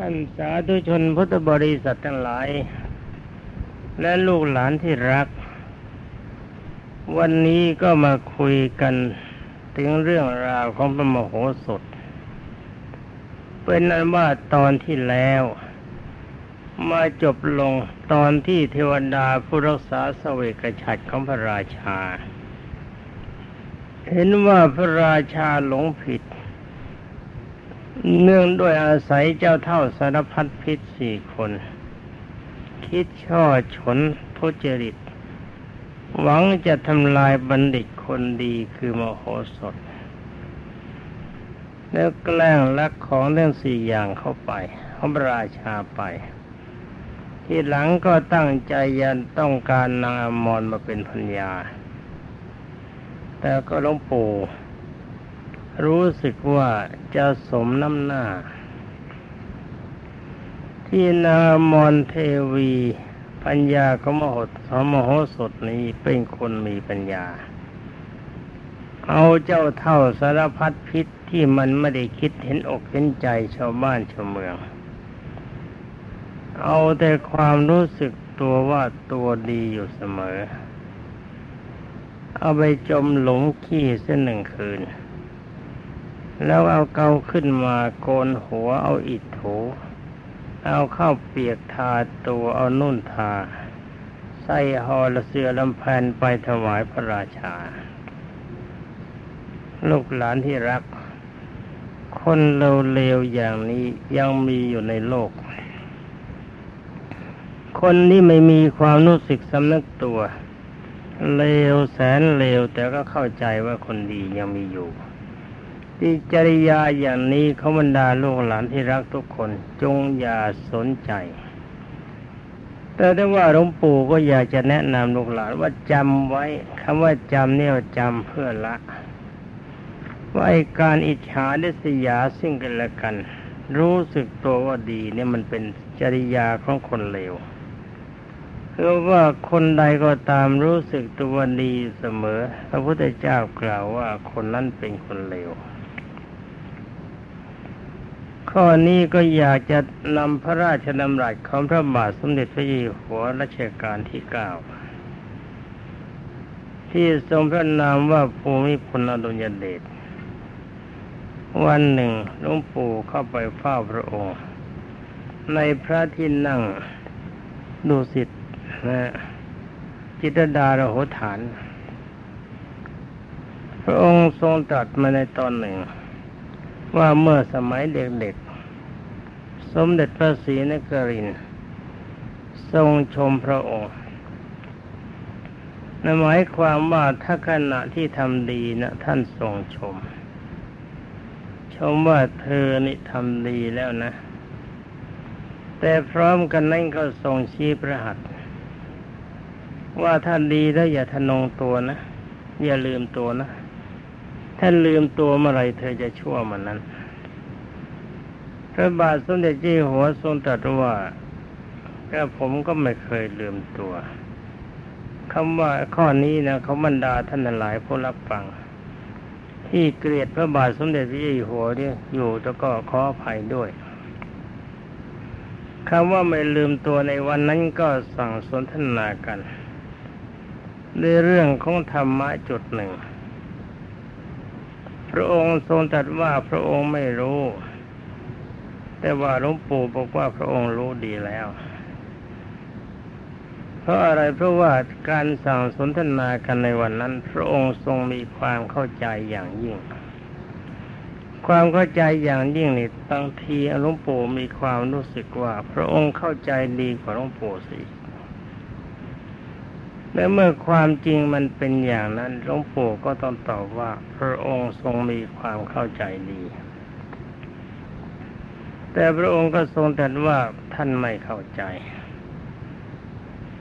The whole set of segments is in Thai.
ท่านสาธุชนพุทธบริษัททั้งหลาย และลูกหลานที่รัก วันนี้ก็มาคุยกันถึงเรื่องราวของพระมโหสถ เป็นอันว่าตอนที่แล้ว มาจบลงตอนที่เทวดาผู้รักษาสเวกฉัตรของพระราชา เห็นว่าพระราชาหลงผิด เนื่องด้วยอาศัยเจ้าเท่าสารพัดพิษสี่คน คิดช่อฉนทุจริต หวังจะทำลายบัณฑิตคนดีคือมโหสถ แล้วแกล้งลักของเรื่องสี่อย่างเข้าไปเขาพระราชาไป ที่หลังก็ตั้งใจยันต้องการนางอมรมาเป็นพัญญา แต่ก็หลวงปู่ รู้สึกว่าจะสมน้ำหน้า ที่นางอมเทวี ปัญญาขมโหสมโหสถนี้เป็นคนมีปัญญา เอาเจ้าเท่าสารพัดพิษที่มันไม่ได้คิดเห็นอกเห็นใจชาวบ้านชาวเมือง เอาแต่ความรู้สึกตัวว่าตัวดีอยู่เสมอ เอาไปจมหลงขี้เส้นหนึ่งคืน แล้วเอาเกาขึ้นมาโกนหัวเอาอิฐถู เอาเข้าเปียกทาตัวเอานุ่นทา ใส่หอละเสือลำแพนไปถวายพระราชา ลูกหลานที่รัก คนเลวๆอย่างนี้ยังมีอยู่ในโลก คนที่ไม่มีความรู้สึกสำนึกตัว เลวแสนเลวแต่ก็เข้าใจว่าคนดียังมีอยู่ ที่จริยาอย่างนี้เขาบรรดาลูกหลานที่รักทุกคน จงอย่าสนใจ แต่ได้ว่าหลวงปู่ก็อยากจะแนะนำลูกหลานว่าจำไว้คำว่าจำเนี่ยจำเพื่อละ ว่าการอิจฉาดิษยาซึ่งกันและกัน รู้สึกตัวว่าดีเนี่ยมันเป็นจริยาของคนเลวคือว่าคนใดก็ตามรู้สึกตัวดีเสมอ พระพุทธเจ้ากล่าวว่าคนนั้นเป็นคนเลว ข้อนี้ก็อยากจะนำพระราชดำรัสของพระบาทสมเด็จพระเจ้าอยู่หัวรัชกาลที่เก้าที่ทรงพระนามว่าภูมิพลอดุลยเดชวันหนึ่งหลวงปู่เข้าไปเฝ้าพระองค์ ในพระที่นั่งดูสิทธนะจิตรดาระโหฐาน พระองค์ทรงตรัสมาในตอนหนึ่ง ว่าเมื่อสมัยเด็กๆ สมเด็จพระศรีนครินทรงชมพระองค์นั่นหมายความว่าถ้าขณะที่ทำดีนะท่านทรงชม ชมว่าเธอนี่ทำดีแล้วนะ แต่พร้อมกันนั้นก็ทรงชี้ประหัตว่าถ้านดีแล้วอย่าทะนงตัวนะ อย่าลืมตัวนะ ถ้าลืมตัวเมื่อไรเธอจะชั่วมันนั้น พระบาทสมเด็จเจ้หัวทรงตรัสว่าแก็ผมก็ไม่เคยลืมตัวคำว่าข้อนี้นะเขาบรรดาท่านหลายผู้รับฟัง ที่เกลียดพระบาทสมเด็จพระเจ้าอยู่หัวเนี่ยอยู่แล้วก็ขออภัยด้วยคำว่าไม่ลืมตัวในวันนั้นก็สั่งสนทนากันในเรื่องของธรรมะจุดหนึ่ง พระองค์ทรงตรัสว่าพระองค์ไม่รู้ แต่ว่าหลวงปู่บอกว่าพระองค์รู้ดีแล้ว เพราะอะไรเพราะว่าการสั่งสนทนากันในวันนั้น พระองค์ทรงมีความเข้าใจอย่างยิ่ง ความเข้าใจอย่างยิ่งนี่บางทีหลวงปู่มีความรู้สึกว่า พระองค์เข้าใจดีกว่าหลวงปู่สิและเมื่อความจริงมันเป็นอย่างนั้นหลวงปู่ก็ต้องตอบว่า พระองค์ทรงมีความเข้าใจดี แต่พระองค์ก็ทรงตรัสว่าท่านไม่เข้าใจ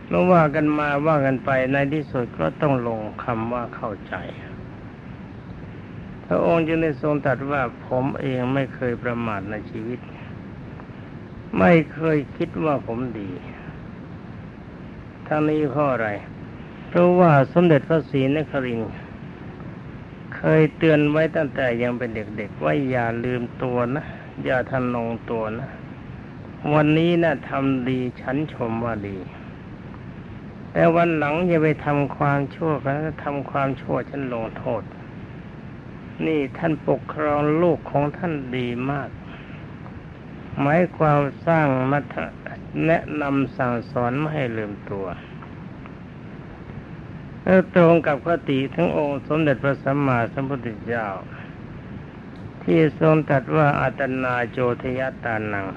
เมื่อว่ากันมาว่ากันไปในที่สุดก็ต้องลงคำว่าเข้าใจ พระองค์จึงได้ทรงตรัสว่าผมเองไม่เคยประมาทในชีวิต ไม่เคยคิดว่าผมดีทั้งนี้เพราะอะไร เพราะว่าสมเด็จพระศรีนครินเคยเตือนไว้ตั้งแต่ยังเป็นเด็กๆว่าอย่าลืมตัวนะ อย่าทันลงตัวนะ วันนี้นะ่ะทำดีฉันชมว่าดี แต่วันหลังอย่าไปทำความชั่วกันทำความชั่วฉันลงโทษ นี่ท่านปกครองลูกของท่านดีมาก หมายความสร้างมัธแนะนำสั่งสอนไม่ให้ลืมตัวแล้วตรงกับคติทั้งองค์สมเด็จพระสัมมาสัมพุทธเจ้า ที่ทรงตรัสว่าอัตนาโจทยตานัง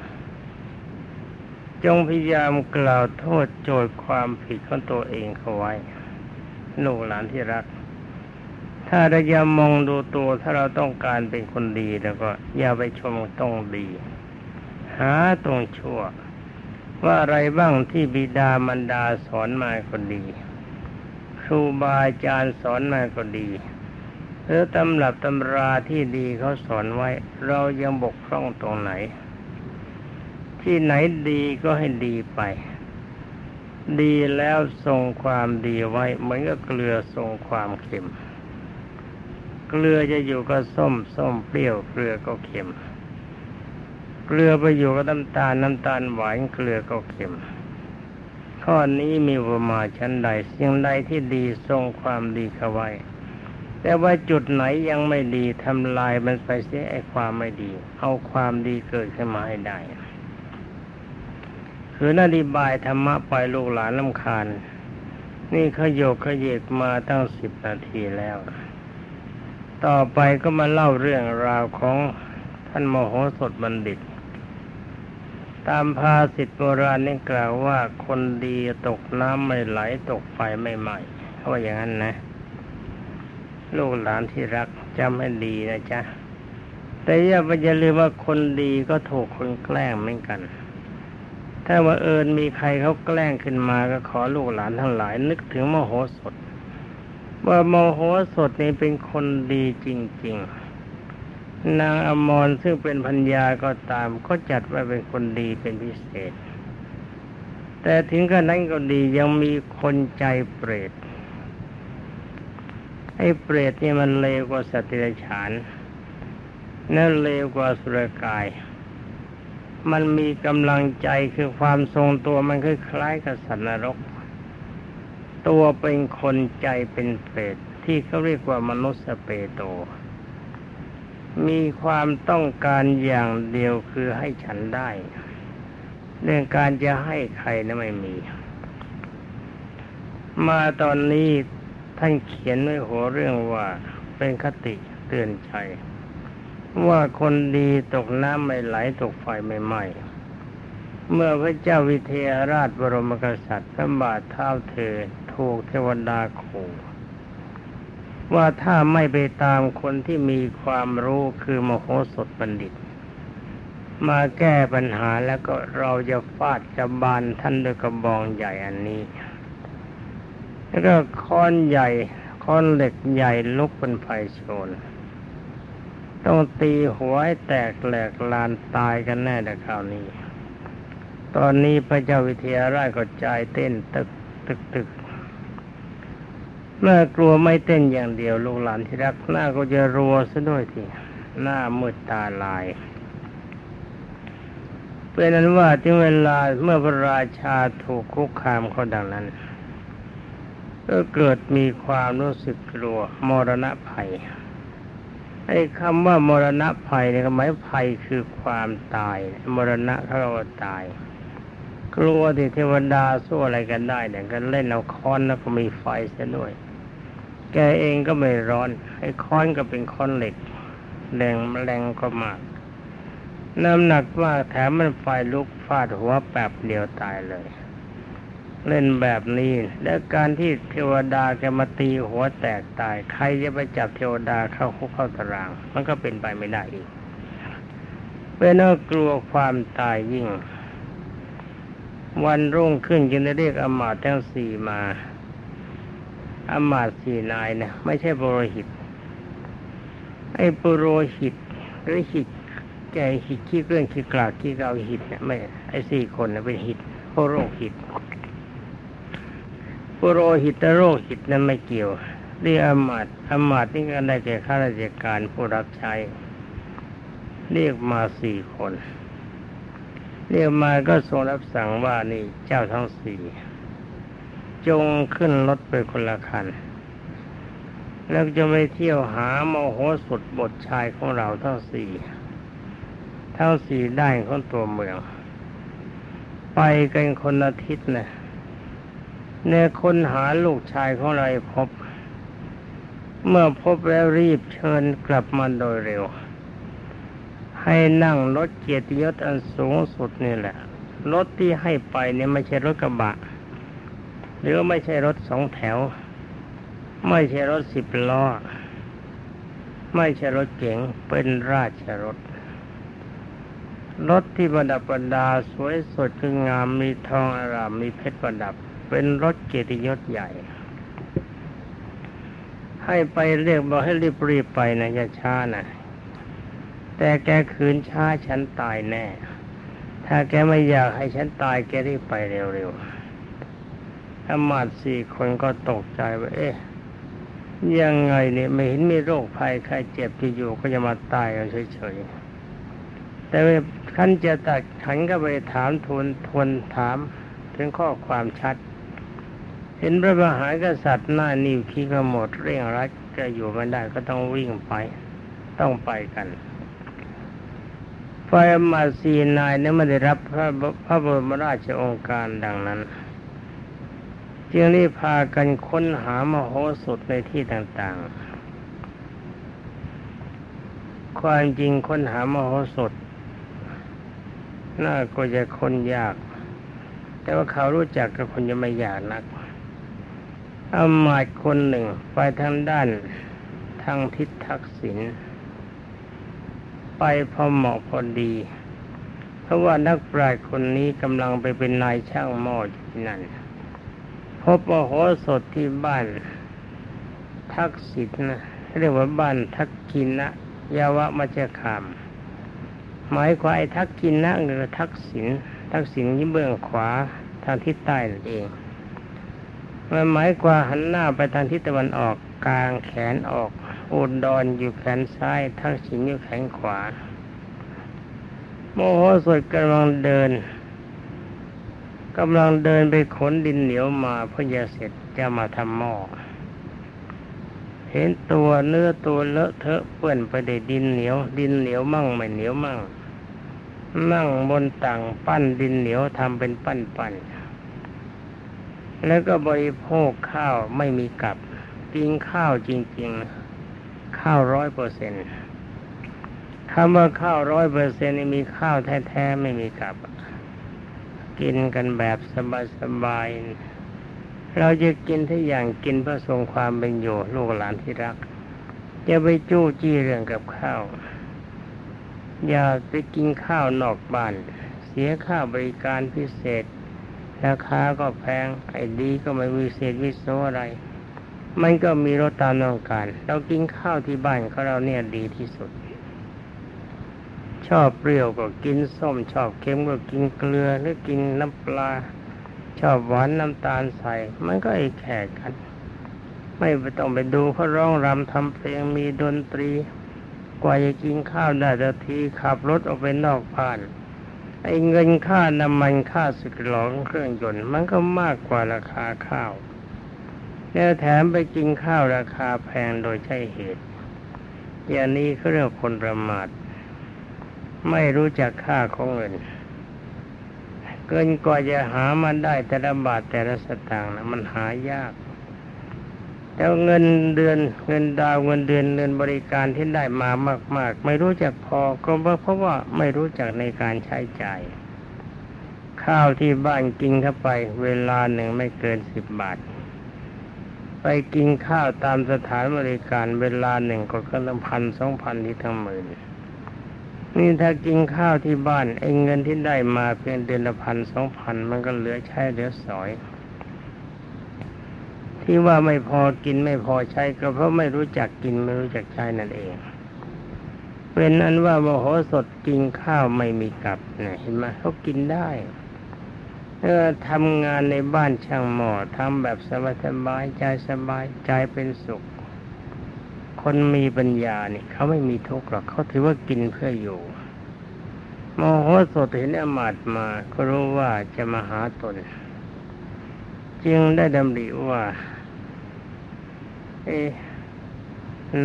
จงพยายามกล่าวโทษโจทย์ความผิดของตัวเองเขาไว้ลูกหลานที่รัก ถ้าเราจะมองดูตัวถ้าเราต้องการเป็นคนดีแล้วก็ อย่าไปชมต้องดี หาตรงชั่ว ว่าอะไรบ้างที่บิดามารดาสอนมาคนดี ครูบาอาจารย์สอนมาก็ดี หรือตำรับตำราที่ดีเขาสอนไว้ เรายังบกพร่องตรงไหน ที่ไหนดีก็ให้ดีไป ดีแล้วทรงความดีไว้เหมือนกับเกลือทรงความเค็ม เกลือจะอยู่กับส้มส้มเปรี้ยวเกลือก็เค็ม เกลือไปอยู่กับน้ำตาลน้ำตาลหวานเกลือก็เค็มข้อนี้มีประมาชั้นใดสิ่งใดที่ดีทรงความดีเข้าไว้ แต่ว่าจุดไหนยังไม่ดีทำลายมันไปเสียไอ้ความไม่ดี เอาความดีเกิดขึ้นมาให้ได้ คือนาดีบายธรรมะไปลูกหลานลำคาญ นี่ขยโกขยเยกมาตั้งสิบนาทีแล้ว ต่อไปก็มาเล่าเรื่องราวของท่านมโหสถบัณฑิต ตามภาษิตโบราณนี่กล่าวว่าคนดีตกน้ำไม่ไหลตกไฟไม่ไหม้เขาว่าอย่างนั้นนะ ลูกหลานที่รักจำให้ดีนะจ๊ะ แต่อย่าไปอย่าลืมว่าคนดีก็ถูกคนแกล้งเหมือนกัน ถ้าว่าเอิญมีใครเขาแกล้งขึ้นมาก็ขอลูกหลานทั้งหลาย นึกถึงมโหสถ ว่าโมโหสถนี่เป็นคนดีจริง ๆ นางอมรซึ่งเป็นพัญญาก็ตามก็จัดว่าเป็นคนดีเป็นพิเศษ แต่ถึงกระนั้นก็ดียังมีคนใจเปรต ไอ้เปรตนี่มันเลวกว่าสัตว์เดรัจฉานนั่นเลวกว่าสุรกาย มันมีกำลังใจคือความทรงตัวมันคล้ายกับสัตว์นรก ตัวเป็นคนใจเป็นเปรตที่เขาเรียกว่ามนุษย์เปโต มีความต้องการอย่างเดียวคือให้ฉันได้ เรื่องการจะให้ใครนะไม่มี มาตอนนี้ ท่านเขียนไว้หัวเรื่องว่าเป็นคติเตือนใจ ว่าคนดีตกน้ำไม่ไหลตกไฟไม่ไหม้เมื่อพระเจ้าวิเทหราชบรมกษัตริย์พระบาทเท้าเธอถูกเทวดาขู่ว่าถ้าไม่ไปตามคนที่มีความรู้คือมโหสถบัณฑิต มาแก้ปัญหาแล้วก็เราจะฟาดจะบานท่านด้วยกระบองใหญ่อันนี้ แล้วก็ค้อนใหญ่ค้อนเหล็กใหญ่ลุกเป็นไฟโชน ต้องตีหัวให้แตกแหลกลานตายกันแน่แต่คราวนี้ ตอนนี้พระเจ้าวิเทหราชก็ใจเต้นตึกตึกตึกเมื่อกลัวไม่เต้นอย่างเดียวลูกหลานที่รักหน้าก็จะรัวซะด้วยทีหน้ามืดตาลายเป็นนั้นว่าถึงเวลาเมื่อพระราชาถูกคุกคามเขาดังนั้น ก็เกิดมีความรู้สึกกลัวมรณะภัยไอ้คำว่ามรณะภัยเนี่ยหมายภัยคือความตาย มรณะเขาว่าตาย กลัวที่เทวดาสู้อะไรกันได้เนี่ยก็เล่นเอาค้อนแล้วก็มีไฟเสียด้วย แกเองก็ไม่ร้อนไอ้ค้อนก็เป็นค้อนเหล็กแรงแรงก็มากน้ำหนักมากแถมมันไฟลุกฟาดหัวแป๊บเดียวตายเลย เล่นแบบนี้ แล้วการที่เทวดาแกมาตีหัวแตกตาย ใครจะไปจับเทวดาเข้าคุกเข้าตาราง มันก็เป็นไปไม่ได้อีกเป็นเอกลัวความตายยิ่ง วันรุ่งขึ้นจึงได้เรียกอมาตย์ทั้งสี่มาอมาตย์สี่นายนะไม่ใช่ปุโรหิต ไอ้ปุโรหิตหรือหิตแกหิตขี้เกลื่อนขี้กลากขี้เกาหิตเนี่ยไม่ไอ้สี่คนนะเป็นหิตโรหิต ปุโรหิตโรคหิตนั้นไม่เกี่ยวเรียกอมาตอมาตนี่ก็ได้แก่ข้าราชการผู้รับใช้ เรียกมาสี่คน เรียกมาก็ทรงรับสั่งว่านี่เจ้าทั้งสี่จงขึ้นรถไปคนละคัน แล้วจะไปเที่ยวหาโมโหสุดบทชายของเราทั้งสี่ทั้งสี่ด้านของตัวเมือง ไปกันคนอาทิตย์นะ เนี่ยคนหาลูกชายของเราพบ เมื่อพบแล้วรีบเชิญกลับมาโดยเร็ว ให้นั่งรถเกียรติยศอันสูงสุดนี่แหละ รถที่ให้ไปเนี่ยไม่ใช่รถกระบะ หรือไม่ใช่รถสองแถว ไม่ใช่รถสิบล้อ ไม่ใช่รถเก๋งเป็นราชรถรถที่ประดับประดาสวยสดคืองามมีทองอารามมีเพชรประดับ เป็นรถเกียรติยศใหญ่ ให้ไปเรียกบอกให้รีบรีบไปนะอย่าช้านะแต่แกคืนช้าฉันตายแน่ ถ้าแกไม่อยากให้ฉันตายแกรีบไปเร็วๆอำมาดสี่คนก็ตกใจว่า เอ๊ะยังไงเนี่ยไม่เห็นมีโรคภัยใครเจ็บที่อยู่ก็จะมาตายกันเฉยๆ แต่ขันจะตัดขันก็ไปถามทวนทวนถามถึงข้อความชัด เห็นพระมหากษัตริย์หน้านิ้วขี้ขมวดเร่งรัดก็อยู่ไม่ได้ก็ต้องวิ่งไป ต้องไปกันฝ่ายอมาสีนายเนี่ยไม่ได้รับพระบพระบรมราชองค์การดังนั้นจึงรีบพากันค้นหามโหสถในที่ต่างๆ ความจริงค้นหามโหสถ น่าก็จะคนยาก แต่ว่าเขารู้จักกับคนจะไม่ยากนัก อามาตย์คนหนึ่งไปทางด้านทางทิศทักษิณไปพอเหมาะพอดี เพราะว่านักปราชญ์คนนี้กำลังไปเป็นนายช่างหม้ออยู่ที่นั่น พบมโหสถที่บ้านทักษิณนะเรียกว่าบ้านทักกินนะยาวะมัจคาม หมายความไอ้ทักกินนะหรือทักษิณทักษิณยี่เบื้องขวาทางทิศใต้นั่นเอง มันหมายความหันหน้าไปทางทิศตะวันออกกลางแขนออกอุดรอยู่แขนซ้ายทักษิณอยู่แขนขวา โมโหสดกำลังเดินกำลังเดินไปขนดินเหนียวมาเพื่อจะเสร็จจะมาทำหม้อเห็นตัวเนื้อตัวเลอะเทอะเปื้อนไปด้วยดินเหนียว ดินเหนียวมั่งไม่เหนียวมั่ง นั่งบนต่างปั้นดินเหนียวทำเป็นปั้นปั้น แล้วก็บริโภคข้าวไม่มีกับกินข้าวจริง ๆ ข้าวร้อยเปอร์เซ็นต์คำว่าข้าวร้อยเปอร์เซ็นต์มีข้าวแท้ๆไม่มีกับ กินกันแบบสบายๆเราจะกินทุกอย่างกินเพื่อทรงความเป็นอยู่ลูกหลานที่รักอย่าไปจู้จี้เรื่องกับข้าว อย่าไปกินข้าวนอกบ้าน เสียค่าบริการพิเศษ ราคาก็แพงไอ้ดีก็ไม่มีเศษวิโสอะไร มันก็มีรสตามต้องการ เรากินข้าวที่บ้านของเราเนี่ยดีที่สุด ชอบเปรี้ยวก็กินส้ม ชอบเค็มก็กินเกลือหรือกินน้ำปลา ชอบหวานน้ำตาลใส่ มันก็ไอ้แขกกัน ไม่ต้องไปดูเขาร้องรำทำเพลงมีดนตรี กว่าจะกินข้าวได้แต่ทีขับรถออกไปนอกบ้าน ไอ้เงินค่าน้ำมันค่าสึกหลองเครื่องยนต์มันก็มากกว่าราคาข้าว แล้วแถมไปกินข้าวราคาแพงโดยใช่เหตุ อย่างนี้เขาเรียกคนประมาท ไม่รู้จักค่าของเงิน เกินกว่าจะหามันได้แต่ละบาทแต่ละสตางค์นะมันหายาก แล้วเงินเดือนเงินดาวเงินเดือนเงินบริการที่ได้มามาก ๆ ไม่รู้จักพอก็เพราะว่าไม่รู้จักในการใช้จ่าย ข้าวที่บ้านกินเข้าไป เวลาหนึ่งไม่เกินสิบบาท ไปกินข้าวตามสถานบริการเวลาหนึ่งก็เกินพันสองพันที่ทั้งหมื่นนี่ถ้ากินข้าวที่บ้านไอ้เงินที่ได้มาเพียงเดือนละพันสองพันมันก็เหลือใช้เหลือสอย ที่ว่าไม่พอกินไม่พอใช้ก็เพราะไม่รู้จักกินไม่รู้จักใช้นั่นเองเป็นอันว่ามโหสถกินข้าวไม่มีกับเนี่ยเห็นไหมเขากินได้เออทำงานในบ้านช่างหมอทำแบบสบายสบายใจสบายใจเป็นสุข คนมีปัญญาเนี่ยเขาไม่มีทุกข์หรอกเขาถือว่ากินเพื่ออยู่โมโหสถเห็นอมาตมาก็รู้ว่าจะมาหาตน จึงได้ดำริว่า เอ๊ะ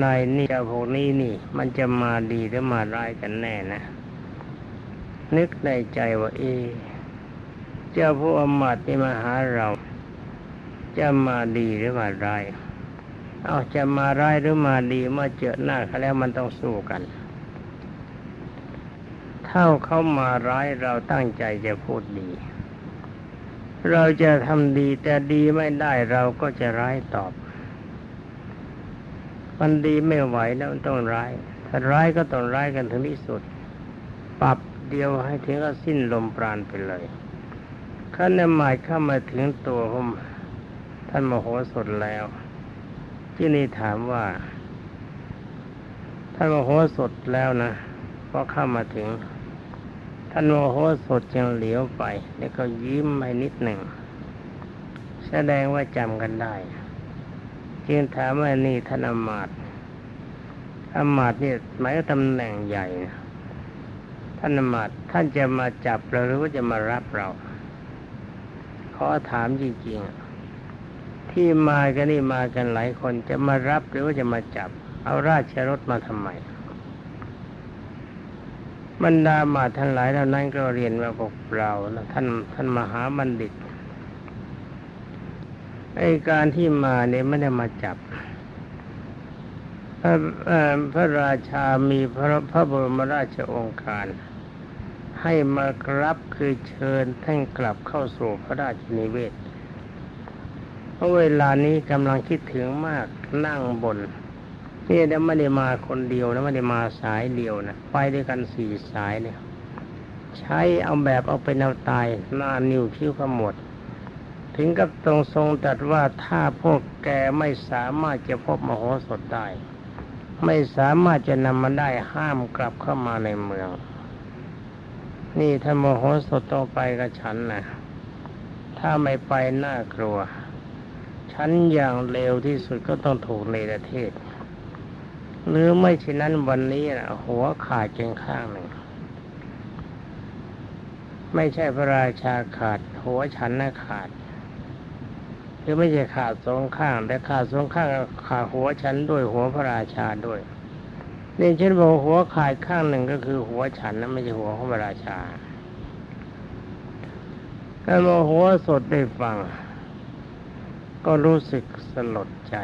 นายนี่เจ้าพวกนี้นี่ มันจะมาดีหรือมาร้ายกันแน่นะ นึกในใจว่า เอ เจ้าผู้อมาตย์นี่มาหาเรา จะมาดีหรือมาร้ายเอาจะมาร้ายหรือมาดีเมื่อเจอหน้าเขาแล้วมันต้องสู้กัน เท่าเขามาร้ายเราตั้งใจจะพูดดี เราจะทำดีแต่ดีไม่ได้เราก็จะร้ายตอบ มันดีไม่ไหวแล้วมันต้องร้าย ถ้าร้ายก็ต้องร้ายกันถึงที่สุด ปรับเดียวให้ถึงก็สิ้นลมปราณไปเลยขั้นในหมายเข้ามาถึงตัวผมท่านมโหสถแล้ว ที่นี่ถามว่า ท่านมโหสถแล้วนะพอเข้ามาถึง ท่านโมโหสดจึงเหลียวไป แล้วก็ยิ้มไปนิดหนึ่ง แสดงว่าจำกันได้ จึงถามว่านี่ท่านมาตย์อมาตย์นี่หมายตำแหน่งใหญ่นะท่านอมาตท่านจะมาจับเราหรือว่าจะมารับเราขอถามจริงๆที่มากันนี่มากันหลายคนจะมารับหรือว่าจะมาจับ เอาราชรถมาทำไมบรรดามาท่านหลายเหล่านั้นก็เรียนว่าพวกเรานะท่านท่านมหาบัณฑิต ไอการที่มาเนี่ยไม่ได้มาจับ พระพระราชามีพระพระบรมราชองค์การ ให้มากรับคือเชิญท่านกลับเข้าสู่พระราชนิเวศเพราะเวลานี้กำลังคิดถึงมากนั่งบนนี่ยไม่ได้มาคนเดียวนะไม่ได้มาสายเดียวนะไปด้วยกันสี่สายเนี่ย ใช้เอาแบบเอาเป็นเอาตายหน้านิ้วคิ้วขมวด ถึงกับตรงทรงตรัสว่าถ้าพวกแกไม่สามารถจะพบมโหสถได้ ไม่สามารถจะนำมันได้ห้ามกลับเข้ามาในเมือง นี่ถ้าโมโหสถต้องไปกับฉันนะถ้าไม่ไปน่ากลัว ฉันอย่างเลวที่สุดก็ต้องถูกในประเทศ หรือไม่เช่นนั้นวันนี้นะหัวขาดเพียงข้างหนึ่งไม่ใช่พระราชาขาด หัวฉันน่ะขาด คือไม่ใช่ขาดสองข้างแต่ขาดสองข้างขาดหัวฉันด้วยหัวพระราชาด้วยนี่ฉันบอกหัวขาดข้างหนึ่งก็คือหัวฉันนะไม่ใช่หัวของพระราชาการโมหัวสดได้ฟัง ก็รู้สึกสลดใจ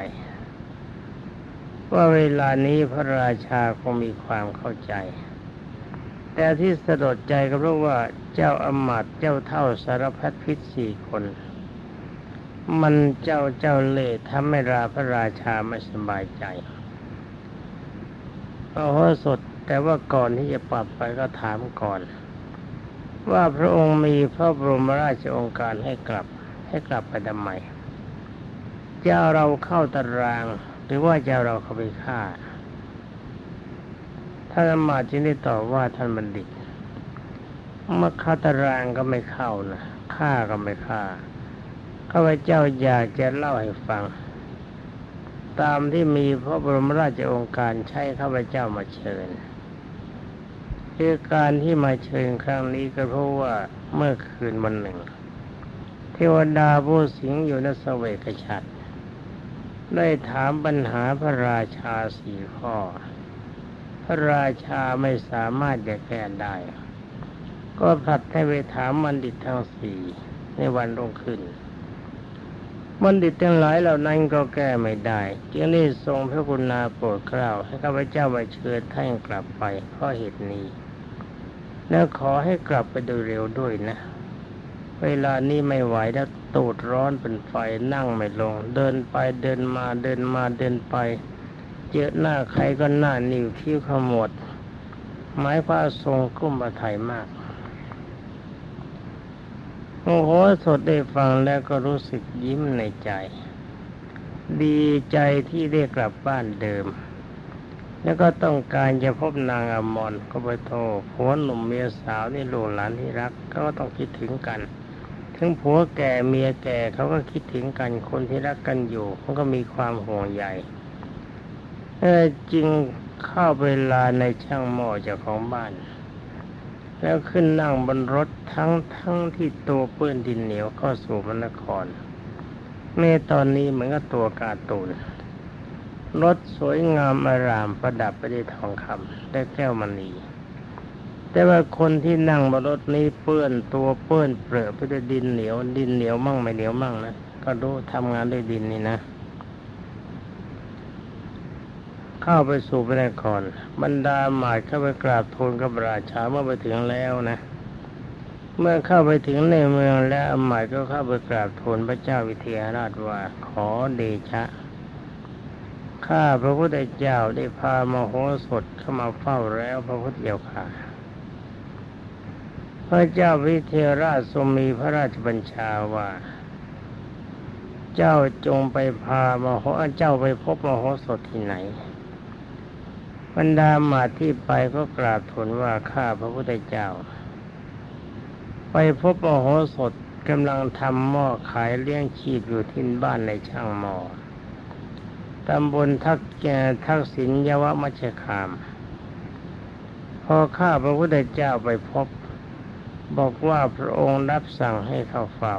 ว่าเวลานี้พระราชาคงมีความเข้าใจ แต่ที่สลดใจก็เพราะว่าเจ้าอมาตเจ้าเท่าสารพัดพิษสี่คน มันเจ้าเจ้าเล่ห์ทำให้ราพระราชาไม่สบายใจโอ้โหสดแต่ว่าก่อนที่จะปรับไปก็ถามก่อน ว่าพระองค์มีพระบรมราชองค์การให้กลับให้กลับไปทำไมจะเอาเราเข้าตาราง หรือว่าจะเอาเราเข้าไปฆ่าท่านมาจึงได้ตอบว่าท่านบัณฑิตเมื่อเข้าตารางก็ไม่เข้านะฆ่าก็ไม่ฆ่า ข้าพเจ้าอยากจะเล่าให้ฟัง ตามที่มีพระบรมราชองค์การใช้ข้าพเจ้ามาเชิญคือการที่มาเชิญครั้งนี้ก็เพราะว่าเมื่อคืนวันหนึ่ง เทวดาผู้สิงอยู่ในสเวกฉัตรได้ถามปัญหาพระราชาสี่ข้อ พระราชาไม่สามารถจะแก้ได้ ก็ผลัดให้ไปถามบัณฑิตทั้งสี่ในวันรุ่งขึ้น บัณฑิตทั้งหลายเหล่านั้นก็แก้ไม่ได้จึงได้ทรงพระกุณาโปรดเกล้าให้ข้าพเจ้าไปเชิญท่านกลับไปเพราะเหตุนี้ แล้วขอให้กลับไปโดยเร็วด้วยนะ เวลานี้ไม่ไหวแล้วตูดร้อนเป็นไฟนั่งไม่ลง เดินไปเดินมาเดินมาเดินไป เจอหน้าใครก็หน้านิ้วคิ้วขมวดหมายความทรงกุ้มประทัยมาก โอ้โหสดได้ฟังแล้วก็รู้สึกยิ้มในใจ ดีใจที่ได้กลับบ้านเดิม แล้วก็ต้องการจะพบนางอมรก็ไปโทรผัวหนุ่มเมียสาวนี่ลูกหลานที่รักก็ต้องคิดถึงกันถึงผัวแก่เมียแก่เขาก็คิดถึงกันคนที่รักกันอยู่มันก็มีความห่วงใยเออจึงเข้าเวลาในช่างหม้อเจ้าของบ้าน แล้วขึ้นนั่งบนรถทั้งทั้งที่ตัวเปื้อนดินเหนียวเข้าสู่พระนครเมื่อตอนนี้เหมือนกับตัวกาตูนรถสวยงามอารามประดับไปด้วยทองคำและแก้วมณีแต่ว่าคนที่นั่งบนรถนี้เปื้อนตัวเปื้อนเปรอะไปด้วยดินเหนียว ดินเหนียวมั่งไม่เหนียวมั่งนะก็รู้ทำงานด้วยดินนี่นะ เข้าไปสู่พระนครบรรดาหมายเข้าไปกราบทูลกับราชาเมื่อไปถึงแล้วนะ เมื่อเข้าไปถึงในเมืองแล้วหมายก็เข้าไปกราบทูลพระเจ้าวิเทหราชว่าขอเดชะข้าพระพุทธเจ้าได้พามโหสถเข้ามาเฝ้าแล้วพระพุทธเจ้าค่ะ พระเจ้าวิเทหราชทรงมีพระราชบัญชาว่า เจ้าจงไปพามโหเจ้าไปพบมโหสถที่ไหน บรรดาหมาที่ไปก็กราบทูลว่าข้าพระพุทธเจ้า ไปพบมโหสถกำลังทำหม้อขายเลี้ยงชีพอยู่ที่บ้านในช่างหม้อตำบลทักแกทักษิณยวมัชคาม พอข้าพระพุทธเจ้าไปพบ บอกว่าพระองค์รับสั่งให้เข้าเฝ้า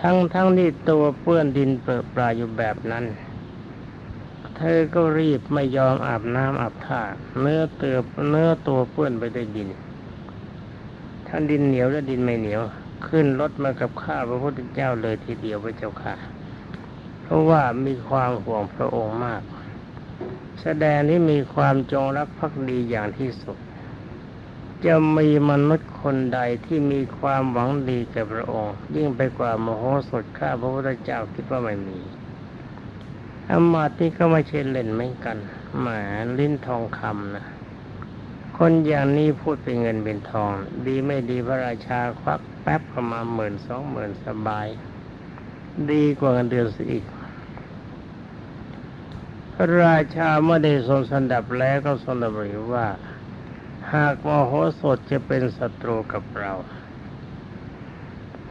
ทั้งทั้งที่ตัวเปื้อนดินเปื้อปลาอยู่แบบนั้น เธอก็รีบไม่ยอมอาบน้ำอาบท่าเนื้อเตือเนื้อตัวเปื้อนไปด้วยดินทั้งดินเหนียวและดินไม่เหนียว ขึ้นรถมากับข้าพระพุทธเจ้าเลยทีเดียวพระเจ้าค่ะ เพราะว่ามีความห่วงพระองค์มาก แสดงที่มีความจงรักภักดีอย่างที่สุด จะมีมนุษย์คนใดที่มีความหวังดีแก่พระองค์ ยิ่งไปกว่ามโหสถข้าพระพุทธเจ้าคิดว่าไม่มี อมาตนี่ก็ไม่ใช่เล่นไม่กันหมลิ้นทองคำนะคนอย่างนี้พูดเป็นเงินเป็นทอง ดีไม่ดีพระราชาควักแป๊บประมาณหมื่นสองหมื่นสบาย ดีกว่าเงินเดือนสิอีก พระราชาเมื่อได้ทรงสันดับแล้วก็ทรงดำริว่า หากมโหสถจะเป็นศัตรูกับเรา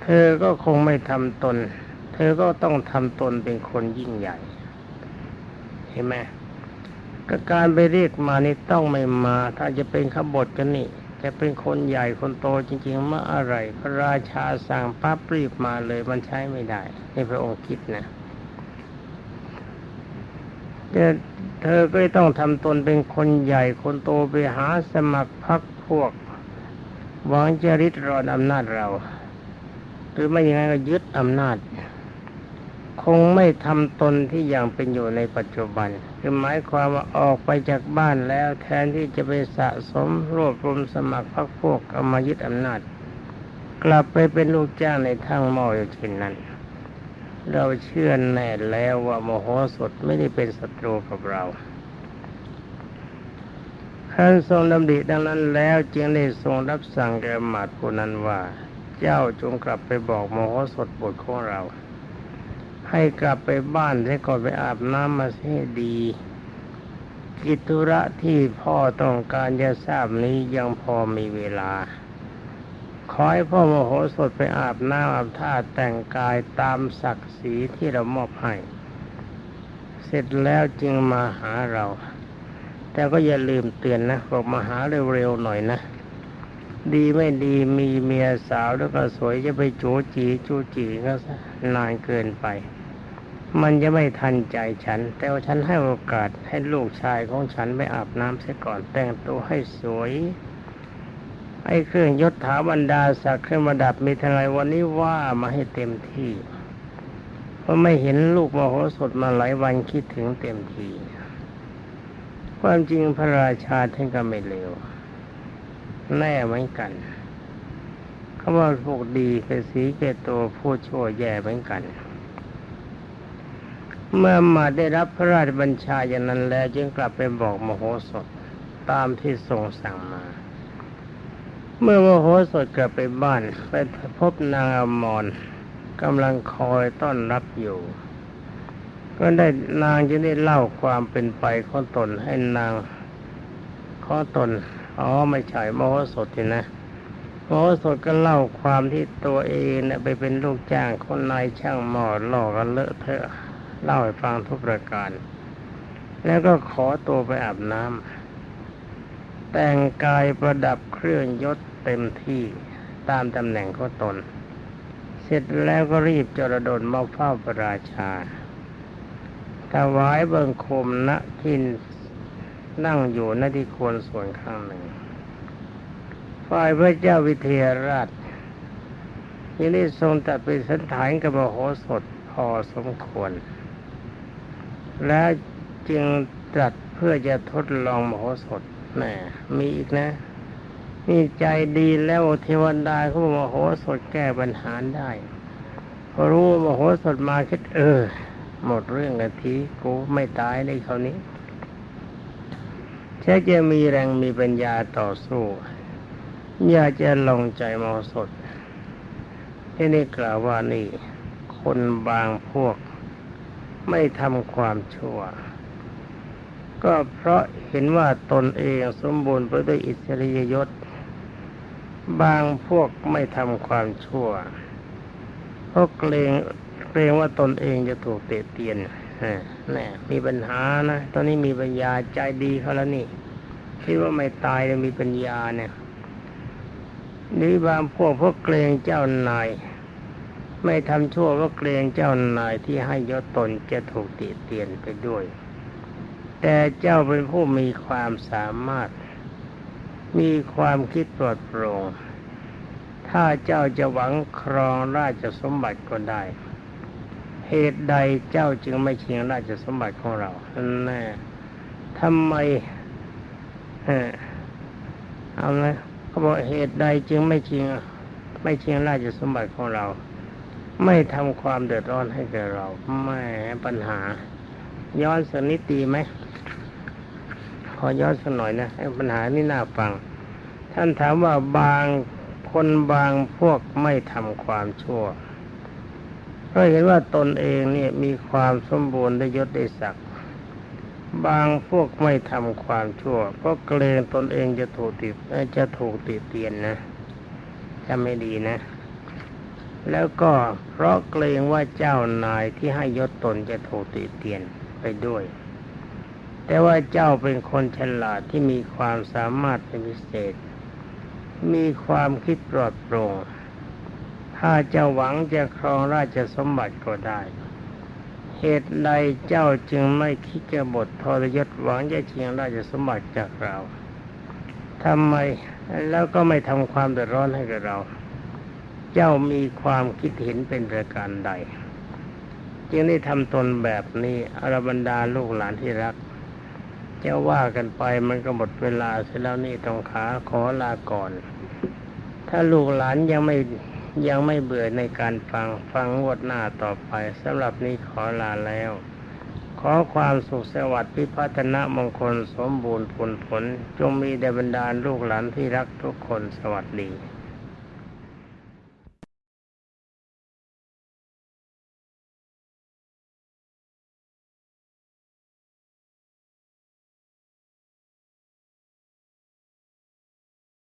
เธอก็คงไม่ทำตน เธอก็ต้องทำตนเป็นคนยิ่งใหญ่ เห็นไหมก็การไปเรียกมานี่ต้องไม่มา ถ้าจะเป็นขบฏกันนี่จะเป็นคนใหญ่คนโตจริงๆมาอะไรพระราชาสั่งปั๊บรีบมาเลยมันใช้ไม่ได้ให้พระองค์คิดนะแต่เธอก็ต้องทำตนเป็นคนใหญ่คนโตไปหาสมัครพักพวกหวังจะริดรอนอำนาจเรา หรือไม่อย่างนั้นก็ยึดอำนาจ คงไม่ทำตนที่อย่างเป็นอยู่ในปัจจุบัน คือหมายความว่าออกไปจากบ้านแล้วแทนที่จะไปสะสมรวบรวมสมัครพรรคพวกเอามายึดอำนาจ กลับไปเป็นลูกจ้างในทางหม้ออยู่เช่นนั้น เราเชื่อแน่แล้วว่าโมโหสถไม่ได้เป็นศัตรูกับเราขั้นทรงดำริดังนั้นแล้วจึงได้ทรงรับสั่งแก่หมาดผู้นั้นว่า เจ้าจงกลับไปบอกโมโหสถบุตรของเรา ให้กลับไปบ้านให้วก่อนไปอาบน้ำมาให้ดี กิจธุระที่พ่อต้องการจะทราบนี้ยังพอมีเวลา ขอให้พ่อโมโหสถไปอาบน้ำอาบท่าแต่งกายตามศักดิ์ศรีที่เรามอบให้ เสร็จแล้วจึงมาหาเรา แต่ก็อย่าลืมเตือนนะบอกมาหาเร็วๆหน่อยนะดีไม่ดีมีเมียสาวแล้วก็สวยจะไปจูจีจูจีก็นานเกินไป มันจะไม่ทันใจฉัน แต่ว่าฉันให้โอกาสให้ลูกชายของฉันไปอาบน้ำเสียก่อนแต่งตัวให้สวยไอ้เครื่องยศถาบรรดาศักดิ์เครื่องประดับมีทางไรวันนี้ว่ามาให้เต็มที่เพราะไม่เห็นลูกมโหสถมาหลายวันคิดถึงเต็มที ความจริงพระราชาท่านก็ไม่เลวแน่เหมือนกันเขาว่าพวกดีเป็นสีเกตโตผู้ชั่วแย่เหมือนกัน เมื่อมาได้รับพระราชบัญชาอย่างนั้นแล้ว จึงกลับไปบอกมโหสถตามที่ทรงสั่งมา เมื่อมโหสถกลับไปบ้านไปพบนางอมรกำลังคอยต้อนรับอยู่ ก็ได้นางจะได้เล่าความเป็นไปของตนให้นางข้อตนอ๋อไม่ใช่มโหสถทีนะมโหสถก็เล่าความที่ตัวเองนะไปเป็นลูกจ้างคนนายช่างหมอหลอกกันเลอะเทอะ เล่าให้ฟังทุกประการ แล้วก็ขอตัวไปอาบน้แต่งกายประดับเครื่องยศเต็มที่ตามตำแหน่งของตน เสร็จแล้วก็รีบจรดลมาเฝ้าพระราชาถวายเบิงคมณที่นั่งอยู่ณที่ควรส่วนข้างหนึ่ง ฝ่ายพระเจ้าวิเทหราชยังได้ทรงตัดไปสันฐานกับมโหสถพอสมควร และจึงตรัสเพื่อจะทดลองมโหสถแหมมีอีกนะนี่ใจดีแล้วเทวดาเขาบอกมโหสถแก้ปัญหาได้พอรู้ว่ามโหสถมาคิดเออ หมดเรื่องกันทีกูไม่ตายในเขาวนี้แค่จะมีแรงมีปัญญาต่อสู้อยากจะลงใจมโหสถที่นี่กล่าวว่านี่ คนบางพวก ไม่ทำความชั่ว ก็เพราะเห็นว่าตนเองสมบูรณ์ไปด้วยอิสริยยศ บางพวกไม่ทำความชั่ว เพราะเกรงเกรงว่าตนเองจะถูกเตะเตียนแน่มีปัญหานะ ตอนนี้มีปัญญาใจดีเขาแล้วนี่คิดว่าไม่ตายแล้วมีปัญญาเนี่ยนี่บางพวกพวกเกรงเจ้านาย ไม่ทำชั่วเพราะเกรงเจ้านายที่ให้ยศตนจะถูกติเตียนไปด้วย แต่เจ้าเป็นผู้มีความสามารถ มีความคิดปลอดโปร่ง ถ้าเจ้าจะหวังครองราชสมบัติก็ได้ เหตุใดเจ้าจึงไม่ชิงราชสมบัติของเราแน่ทำไมเออเอาละเขาบอกเหตุใดจึงไม่ชิง ไม่ชิงราชสมบัติของเรา ไม่ทำความเดือดร้อนให้แก่เราไม่ปัญหา ย้อนสักนิดดีไหมขอย้อนสักหน่อยนะให้ปัญหานี่น่าฟัง ท่านถามว่าบางคนบางพวกไม่ทำความชั่วเพราะเห็นว่าตนเองเนี่ยมีความสมบูรณ์ได้ยศได้ศักดิ์บางพวกไม่ทำความชั่ว เพราะเกรงตนเองจะถูกติดจะถูกติเตียนนะจะไม่ดีนะ แล้วก็เพราะเกรงว่าเจ้านายที่ให้ยศตนจะถูกติเตียนไปด้วย แต่ว่าเจ้าเป็นคนฉลาดที่มีความสามารถเป็นพิเศษ มีความคิดปลอดโปร่ง ถ้าจะหวังจะครองราชสมบัติก็ได้ เหตุใดเจ้าจึงไม่คิดจะบททรยศหวังจะชิงราชสมบัติจากเราทำไมแล้วก็ไม่ทำความเดือดร้อนให้กับเรา เจ้ามีความคิดเห็นเป็นประการใด จึงได้ทำตนแบบนี้อรบรรดาลูกหลานที่รักจะว่ากันไปมันก็หมดเวลาเสร็จแล้วนี่ต้องขาขอลาก่อน ถ้าลูกหลานยังไม่ยังไม่เบื่อในการฟังฟังงวดหน้าต่อไปสำหรับนี้ขอลาแล้ว ขอความสุขสวัสดิ์พิพัฒนมงคลสมบูรณ์ผลผล จงมีแด่บรรดาลูกหลานที่รักทุกคนสวัสดี